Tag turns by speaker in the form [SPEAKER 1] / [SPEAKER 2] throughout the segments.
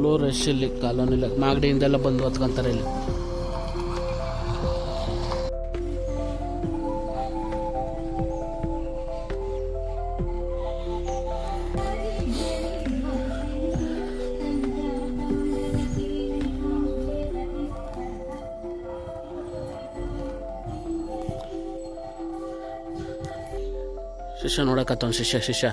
[SPEAKER 1] Full rush ಇಲ್ಲಿ. ಕಾಲೋನಿಲ್ಲ ಮಾಗಡಿಯಿಂದೆಲ್ಲ ಬಂದು ಹೊತ್ಕೊಂತಾರೆ ಇಲ್ಲಿ. ಶಿಷ್ಯ ನೋಡಕತ್ತವನು ಶಿಷ್ಯ ಶಿಷ್ಯ.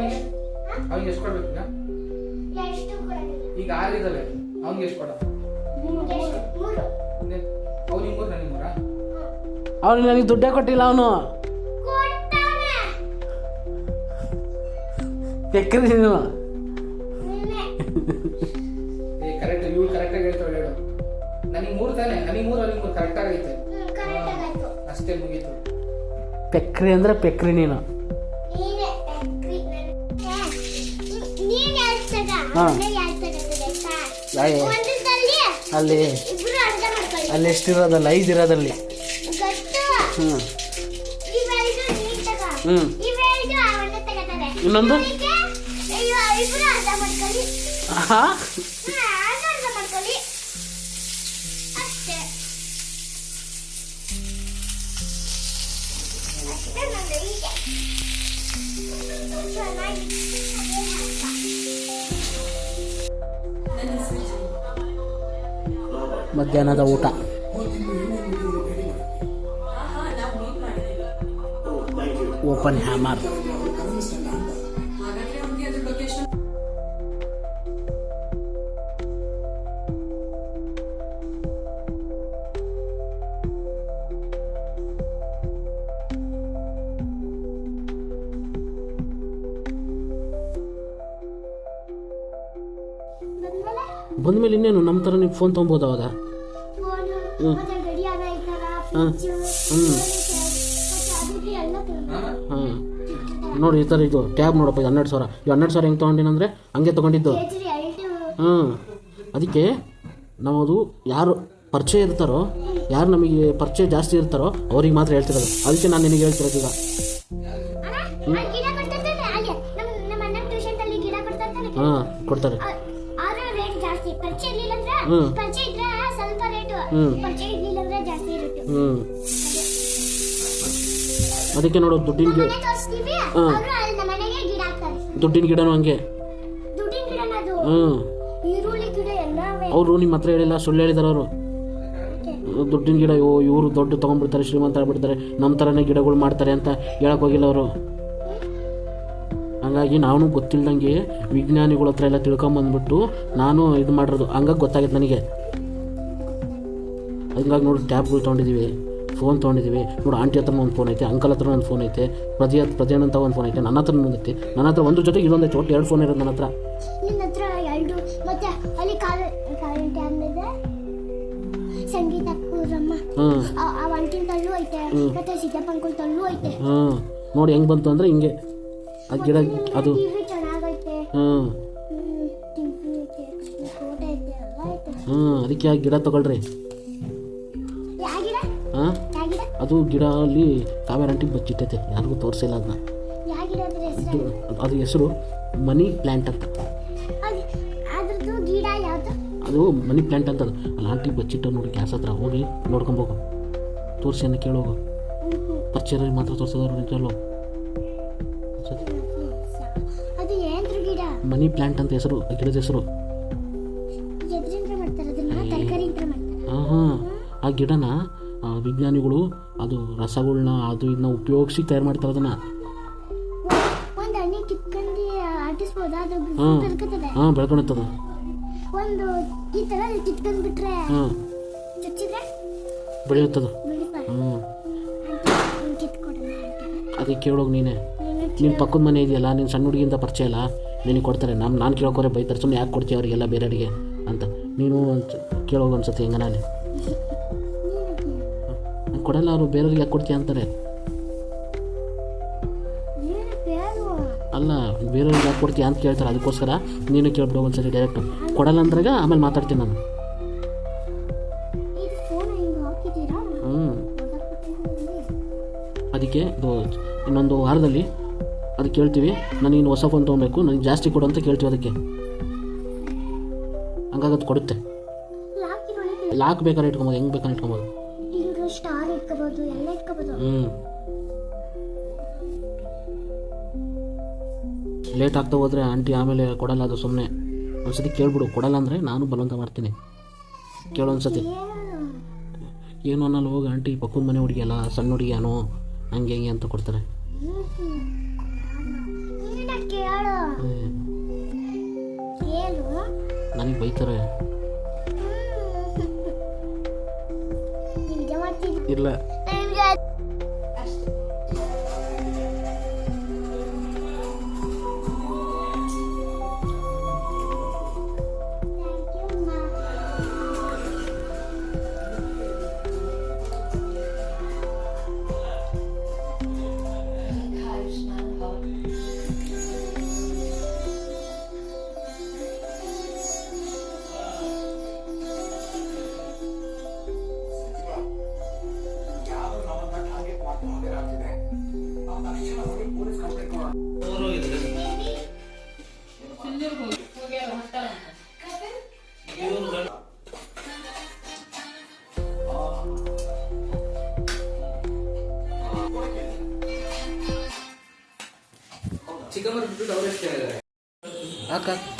[SPEAKER 2] ಅವನಿಗೆ? ಅವನಿಗೆ ಎಷ್ಟು ಕೊಡ್ಬೇಕು ಈಗ? ಈಗ ಆರಿದಲ್ಲ ಅವ್ನಿಗೆ ಎಷ್ಟು ಕೊಡ
[SPEAKER 3] ಎಷ್ಟು? ಮೂರು.
[SPEAKER 2] ಅವ್ನಿಗೆ ಮೂರು ನನಗೆ ಮೂರ?
[SPEAKER 1] ಅವನು ನನಗೆ ದುಡ್ಡೇ ಕೊಟ್ಟಿಲ್ಲ ಅವನು. ಬೆಕ್ಕರಿ ನೀನು.
[SPEAKER 3] ನೀನೇ.
[SPEAKER 2] ಏ ಕರೆಕ್ಟ್ ಇವ್ರು ಕರೆಕ್ಟಾಗಿ ಹೇಳ್ತಾಳೆ ಹೇಳು. ನನಗೆ ಮೂರು ತಾನೆ? ನನಗೆ ಮೂರು ಅವನಿಗೆ ಮೂರು. ಕರೆಕ್ಟಾಗಿ ಐತೆ
[SPEAKER 3] ಹ್ಮ್, correct
[SPEAKER 2] ಅಷ್ಟೇ ಮುಗೀತು.
[SPEAKER 1] ಪೆಕ್ರಿ ಅಂದ್ರೆ ಪೆಕ್ರಿ ನೀನೇ. ಹಾ. ಅಲ್ಲಿ. ಅಲ್ಲಿ. ಎಷ್ಟಿರೋದಲ್ಲ ಐದು ಇರೋದಲ್ಲಿ ಹ್ಞೂ
[SPEAKER 3] ಹ್ಞೂ.
[SPEAKER 1] ಇನ್ನೊಂದು? ಹಾಂ.
[SPEAKER 3] ಚೆನ್ನಾಗಿ
[SPEAKER 1] ಮಧ್ಯಾಹ್ನದ ಊಟ. ಓಪನ್ ಹ್ಯಾಮರ್
[SPEAKER 3] ಬಂದ್ಮೇಲೆ
[SPEAKER 1] ಬಂದ್ಮೇಲೆ ಇನ್ನೇನು ನಮ್ಮ ಥರ ನೀವು ಫೋನ್ ತೊಗೊಬೋದು ಅವಾಗ?
[SPEAKER 3] ಹ್ಞೂ ಹಾಂ ಹ್ಞೂ
[SPEAKER 1] ಹಾಂ ನೋಡಿ ಈ ಥರ ಇದು ಟ್ಯಾಬ್ ನೋಡಪ್ಪ ಇದು ಹನ್ನೆರಡು ಸಾವಿರ. ಈ ಹನ್ನೆರಡು ಸಾವಿರ ಹೆಂಗೆ ತೊಗೊಂಡಿನಂದರೆ ಹಂಗೆ ತೊಗೊಂಡಿದ್ದು.
[SPEAKER 3] ಹ್ಞೂ
[SPEAKER 1] ಹಾಂ ಅದಕ್ಕೆ ನಾವು ಅದು ಯಾರು ಪರಿಚಯ ಇರ್ತಾರೋ ಯಾರು ನಮಗೆ ಪರಿಚಯ ಜಾಸ್ತಿ ಇರ್ತಾರೋ ಅವ್ರಿಗೆ ಮಾತ್ರ ಹೇಳ್ತಿರೋದು. ಅದಕ್ಕೆ ನಾನು ನಿನಗೆ ಹೇಳ್ತಿರೋದು ಈಗ. ಹಾಂ ಕೊಡ್ತಾರೆ.
[SPEAKER 3] ಪರಿಚಯ ಇರ್ಲಿಲ್ಲ ಅಂದ್ರೆ
[SPEAKER 1] ಹ್ಮ್.
[SPEAKER 3] ಪರಿಚಯ ಇದ್ರೆ ಸ್ವಲ್ಪ ರೇಟು
[SPEAKER 1] ಹ್ಮ್.
[SPEAKER 3] ಪರಿಚಯ ಇರ್ಲಿಲ್ಲ ಅಂದ್ರೆ ಜಾಸ್ತಿ ಇರುತ್ತೆ
[SPEAKER 1] ಹ್ಞೂ ಅದಕ್ಕೆ ನೋಡು ದುಡ್ಡಿನ ಗಿಡ.
[SPEAKER 3] ಮನೆ ತೋರಿಸ್ತೀವಿ
[SPEAKER 1] ಹ್ಮ್.
[SPEAKER 3] ಅವರು ಅಲ್ಲಿ ನಮ್ಮ ಮನೆಗೆ ಗಿಡ ಹಾಕ್ತಾರೆ.
[SPEAKER 1] ದುಡ್ಡಿನ ಗಿಡನೂ ಹಂಗೆ.
[SPEAKER 3] ದುಡ್ಡಿನ ಗಿಡ ಅದು.
[SPEAKER 1] ಹ್ಞೂ
[SPEAKER 3] ಈರುಳ್ಳಿ ಗಿಡ ಎಲ್ಲವೇ.
[SPEAKER 1] ಅವರು ನಿಮ್ಮ ಹತ್ರ ಹೇಳಿಲ್ಲ ಸುಳ್ಳು ಹೇಳಿದಾರೆ ಅವರು. ದುಡ್ಡಿನ ಗಿಡ ಇವರು ದೊಡ್ಡ ತೊಗೊಂಡ್ಬಿಡ್ತಾರೆ ಶ್ರೀಮಂತ ಆಗ್ಬಿಡ್ತಾರೆ ನಮ್ಮ ಥರನೇ ಗಿಡಗಳು ಮಾಡ್ತಾರೆ ಅಂತ ಹೇಳಕ್ ಹೋಗಿಲ್ಲ ಅವರು. ಹಂಗಾಗಿ ನಾನು ಗೊತ್ತಿಲ್ದಂಗೆ ವಿಜ್ಞಾನಿಗಳ ಹತ್ರ ಎಲ್ಲ ತಿಳ್ಕೊಂಬಂದ್ಬಿಟ್ಟು ನಾನು ಇದು ಮಾಡಿರೋದು. ಹಂಗಾಗಿ ಗೊತ್ತಾಗಿತ್ತು ನನಗೆ. ಹಂಗಾಗಿ ನೋಡಿ ಟ್ಯಾಬ್ಗಳು ತೊಗೊಂಡಿದ್ದೀವಿ ಫೋನ್ ತೊಗೊಂಡಿದ್ದೀವಿ ನೋಡು ಆಂಟಿ ಹತ್ರ ಒಂದು ಫೋನ್ ಐತೆ ಅಂಕಲ್ ಹತ್ರ ಒಂದು ಫೋನ್ ಐತೆ ಪ್ರತಿ ಹತ್ರ ಅಂತ ಒಂದು ಫೋನ್ ಐತೆ ನನ್ನ ಹತ್ರ ಒಂದು ಐತೆ. ನನ್ನ ಹತ್ರ ಒಂದು ಜೊತೆಗೆ ಇದೊಂದು ಐತೆ ಒಟ್ಟು ಎರಡು ಫೋನ್ ಇರೋದು ನನ್ನ ಹತ್ರ.
[SPEAKER 3] ಸಂಗೀತ
[SPEAKER 1] ಹ್ಞೂ ನೋಡಿ ಹೆಂಗೆ ಬಂತು ಅಂದರೆ ಹಿಂಗೆ. ಆ ಗಿಡ ಅದು ಹ್ಞೂ. ಹ್ಞೂ ಅದಕ್ಕೆ ಆ ಗಿಡ ತಗೊಳ್ರಿ. ಹಾಂ? ಅದು ಗಿಡ ಅಲ್ಲಿ ಕಾವೇರಂಟಿಗೆ ಬಚ್ಚಿಟ್ಟೈತೆ ಯಾರಿಗೂ ತೋರಿಸಿಲ್ಲ ಅದನ್ನ. ಅದು ಹೆಸರು ಮನಿ ಪ್ಲ್ಯಾಂಟ್ ಅಂತ.
[SPEAKER 3] ಅದು
[SPEAKER 1] ಮನಿ ಪ್ಲ್ಯಾಂಟ್ ಅಂತ ಅದು. ಅಲ್ಲಿ ಆಂಟಿಗೆ ಬಚ್ಚಿಟ್ಟ ನೋಡಿ ಗ್ಯಾಸ್ ಹತ್ರ ಹೋಗಿ. ನೋಡ್ಕೊಂಬೋಗು ತೋರಿಸಿ ಅನ್ನ ಕೇಳೋಗು ಪರಿಚಯ ಮಾತ್ರ ತೋರಿಸೋದು ನಿಜಲ್ಲೋ ಮನಿ ಪ್ಲಾಂಟ್ ಅಂತ ಹೆಸರು ಗಿಡದ ಹೆಸರು? ಹಾಂ ಹಾಂ ಆ ಗಿಡನ ವಿಜ್ಞಾನಿಗಳು ಅದು ರಸಗಳನ್ನ ಅದು ಇದನ್ನ ಉಪಯೋಗಿಸಿ ತಯಾರು ಮಾಡ್ತಾರೆ ಅದನ್ನು. ಹಾಂ
[SPEAKER 3] ಬೆಳ್ಕತ್ತದೆ.
[SPEAKER 1] ಹಾಂ ಬೆಳೆಯುತ್ತದ. ಹ್ಞೂ ಅದಕ್ಕೆ ಕೇಳೋಗಿ ನೀನೆ.
[SPEAKER 3] ನೀನ್
[SPEAKER 1] ನಿನ್ನ ಪಕ್ಕದ ಮನೆ ಇದೆಯಲ್ಲ ನಿನ್ನ ಸಣ್ಣ ಹುಡುಗಿಯಿಂದ ಪರಿಚಯ ಇಲ್ಲ ನಿನಗೆ ಕೊಡ್ತಾರೆ. ನಮ್ಮ ನಾನು ಕೇಳೋಕೋರೆ ಬೈತಾರೆ. ಸುಮ್ಮನೆ ಯಾಕೆ ಕೊಡ್ತೀವಿ ಅವರಿಗೆಲ್ಲ ಬೇರೆಯವರಿಗೆ ಅಂತ. ನೀನು ಕೇಳೋಗಿ ಅನ್ಸುತ್ತೆ ಹೆಂಗ ನಾನು ಕೊಡಲ್ಲ ಅವರು. ಬೇರೆಯವ್ರಿಗೆ ಯಾಕೆ ಕೊಡ್ತೀಯ ಅಂತಾರೆ. ಅಲ್ಲ, ಬೇರೆಯವ್ರಿಗೆ ಯಾಕೆ ಕೊಡ್ತೀಯ ಅಂತ ಕೇಳ್ತಾರೆ. ಅದಕ್ಕೋಸ್ಕರ ನೀನು ಕೇಳ್ಬಿಡು ಒಂದ್ಸರಿ ಡೈರೆಕ್ಟು ಕೊಡಲ್ಲ ಅಂದ್ರಾಗ ಆಮೇಲೆ ಮಾತಾಡ್ತೀನಿ ನಾನು. ಅದಕ್ಕೆ ಇದು ಇನ್ನೊಂದು ವಾರದಲ್ಲಿ ಅದಕ್ಕೆ ಕೇಳ್ತೀವಿ. ನನಗಿನ್ನು ಹೊಸ ಫೋನ್ ತೊಗೊಬೇಕು ನನಗೆ ಜಾಸ್ತಿ ಕೊಡು ಅಂತ ಕೇಳ್ತೀವಿ ಅದಕ್ಕೆ. ಹಂಗಾಗಿ ಅದು ಕೊಡುತ್ತೆ.
[SPEAKER 3] ಲಾಕ್
[SPEAKER 1] ಬೇಕಾದ್ರೆ ಇಟ್ಕೊಬೋದು ಹೆಂಗೆ ಬೇಕಾದ್ರೆ ಇಟ್ಕೊಬೋದು. ಹ್ಞೂ ಲೇಟ್ ಆಗ್ತಾ ಹೋದರೆ ಆಂಟಿ ಆಮೇಲೆ ಕೊಡಲ್ಲ ಅದು ಸುಮ್ಮನೆ ಒಂದ್ಸತಿ ಕೇಳ್ಬಿಡು ಕೊಡಲ್ಲ ಅಂದರೆ ನಾನು ಬಲವಂತ ಮಾಡ್ತೀನಿ. ಕೇಳೋ ಒಂದ್ಸತಿ.
[SPEAKER 3] ಏನು?
[SPEAKER 1] ಅನ್ನಲ್ಲ ಹೋಗಿ ಆಂಟಿ ಪಕ್ಕದ ಮನೆ ಹುಡುಗಿಯಲ್ಲ ಸಣ್ಣ ಹುಡುಗಿ ಏನೋ ಹಂಗೆ ಹಿಂಗೆ ಅಂತ ಕೊಡ್ತಾರೆ.
[SPEAKER 3] ನೀನ ಏನು?
[SPEAKER 1] ನನಗೆ ಬೈತಾರೆ. ಇಲ್ಲ.
[SPEAKER 2] А
[SPEAKER 1] как?